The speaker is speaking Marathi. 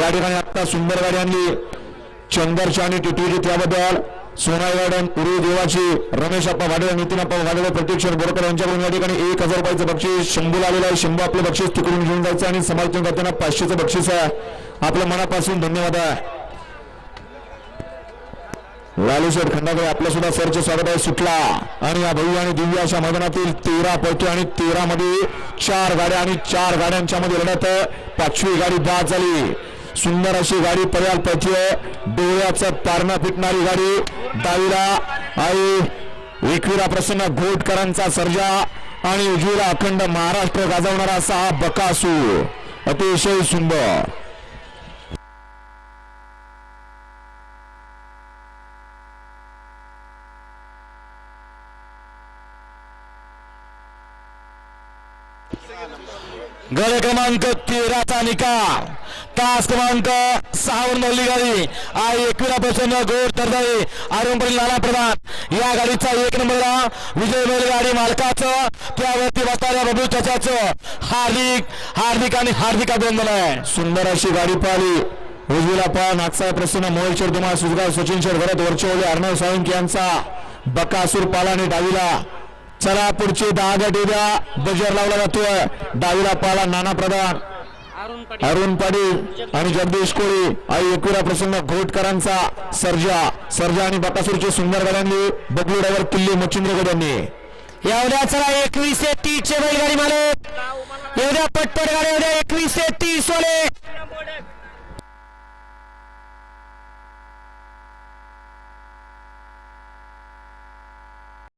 या ठिकाणी आता सुंदर गाडी आणली. चंदरच्या आणि टिटवीची त्याबद्दल सोनाई गार्डन उरू देवाची रमेश अप्पा वाडे नितीन अप्पा वाडे प्रतीक्षण बोरकर यांच्याकडून या ठिकाणी एक हजार रुपयाचं बक्षीस शंभू आलेलं आहे. शंभू आपलं बक्षीस तिकडून घेऊन जायचं आणि समर्थन करताना पाचशेचं बक्षीस आहे. आपल्या मनापासून धन्यवाद आहे. लालू सर खंडाकडे आपलं सुद्धा सरचे स्वागत आहे. सुटला. आणि या भव्य आणि दिव्य अशा मैदानातील तेरा पैकी आणि तेरा मध्ये चार गाड्या आणि चार गाड्यांच्या मध्ये लढत पाचवी गाडी बाद झाली. सुंदर अशी गाडी पर्याल आहे डोळ्याचं पारणा फिटणारी गाडी. डावीला आई एकवीरा प्रसन्न घोटकरांचा सर्जा आणि उजवीला अखंड महाराष्ट्र गाजवणारा असा हा बकासूर. अतिशय सुंदर. गड क्रमांक तेराचा निकाल तास क्रमांक सहावर मधली गाडी आई एकविरा प्रसन्न गोड तरदाई आरोपी नाना प्रधान या गाडीचा एक नंबरला विजय मिळेल गाडी मालकाचं त्यावरती बसणाऱ्या बबलू चाचाचं हार्दिक हार्दिक आणि हार्दिक अभिनंदन आहे. सुंदर अशी गाडी पाहिली. उजवीला पहा नागसाहेब प्रसन्न मोहेश्वर तुम्हा सुजगाव सचिन शेर भरत वरचेवले अर्णव साळुंके यांचा बकासूर पाला आणि डावीला. चला पुढचे दहा गट उद्या बजर लावला जातोय. डावीला पाला नाना प्रधान. अरुण पाटील आणि जगदीश कोळी. आई एकविरा प्रसन्न घोटकरांचा सर्जा. सर्जा आणि बकासूरचे सुंदर गड्यांनी बबलू डायवर किल्ली मच्छिंद्रगड यांनी एवढ्या चला एकवीस ते तीस चे बैलगाडी मालक. एवढ्या पटपट गाड्या एवढ्या एकवीस ते तीस वाले.